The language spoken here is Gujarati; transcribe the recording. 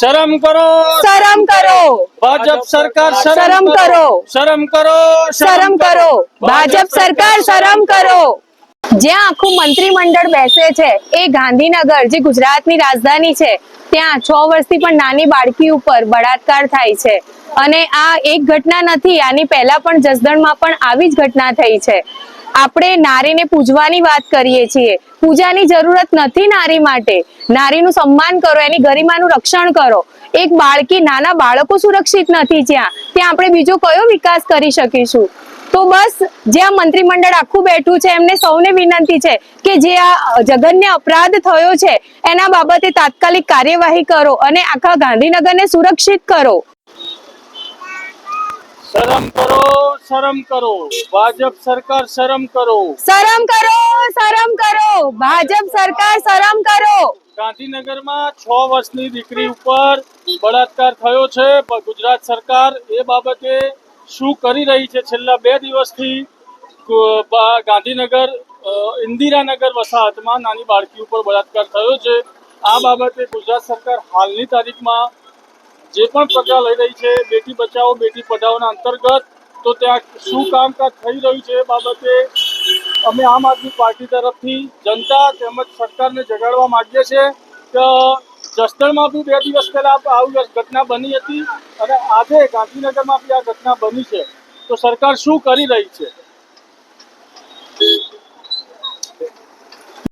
શરમ કરો. શરમ કરો. ભાજપ સરકાર શરમ કરો. શરમ કરો. શરમ કરો. ભાજપ સરકાર શરમ કરો. જ્યાં આખું મંત્રીમંડળ બેસે છે એ ગાંધીનગર જે ગુજરાતની રાજધાની છે ત્યાં છ વર્ષથી પણ નાની બાળકી ઉપર બળાત્કાર થાય છે. અને આ એક ઘટના નથી આની પહેલા પણ જસદણમાં પણ આવી જ ઘટના થઈ છે. આપણે નારીને પૂજવાની વાત કરીએ છીએ. પૂજાની જરૂરત નથી નારી માટે. નારીનું સન્માન કરો, એની ગરિમાનું રક્ષણ કરો. એક બાળકી, નાના બાળકો સુરક્ષિત નથી જ્યાં. ત્યાં આપણે બીજો કયો વિકાસ કરી શકીશું? તો બસ જ્યાં મંત્રીમંડળ આખું બેઠું છે, એમને સૌને વિનંતી છે કે જે આ જઘન્ય અપરાધ થયો છે, એના બાબતે તાત્કાલિક કાર્યવાહી કરો અને આખા ગાંધીનગરને સુરક્ષિત કરો. શરમ કરો શરમ કરો. ભાજપ સરકાર શરમ કરો. શરમ કરો શરમ કરો. ભાજપ સરકાર શરમ કરો. ગાંધીનગરમાં છ વર્ષની દીકરી ઉપર બળાત્કાર થયો છે. ગુજરાત સરકાર એ બાબતે શું કરી રહી છે? છેલ્લા બે દિવસથી ગાંધીનગર ઇન્દિરાનગર વસાહતમાં નાની બાળકી ઉપર બળાત્કાર થયો છે. આ બાબતે ગુજરાત સરકાર હાલની તારીખમાં જે પણ પગલાં લઈ રહી છે, બેટી બચાવો, બેટી પઢાઓના અંતર્ગત, તો ત્યાં શું કામકાજ થઈ રહ્યું છે બાબતે અમે આમ આદમી પાર્ટી તરફથી જનતા તેમજ સરકારને જગાડવા માંગીએ છીએ કે જસદણમાં બી બે દિવસ પહેલાં આવી ઘટના બની હતી અને આજે ગાંધીનગરમાં બી આ ઘટના બની છે. તો સરકાર શું કરી રહી છે?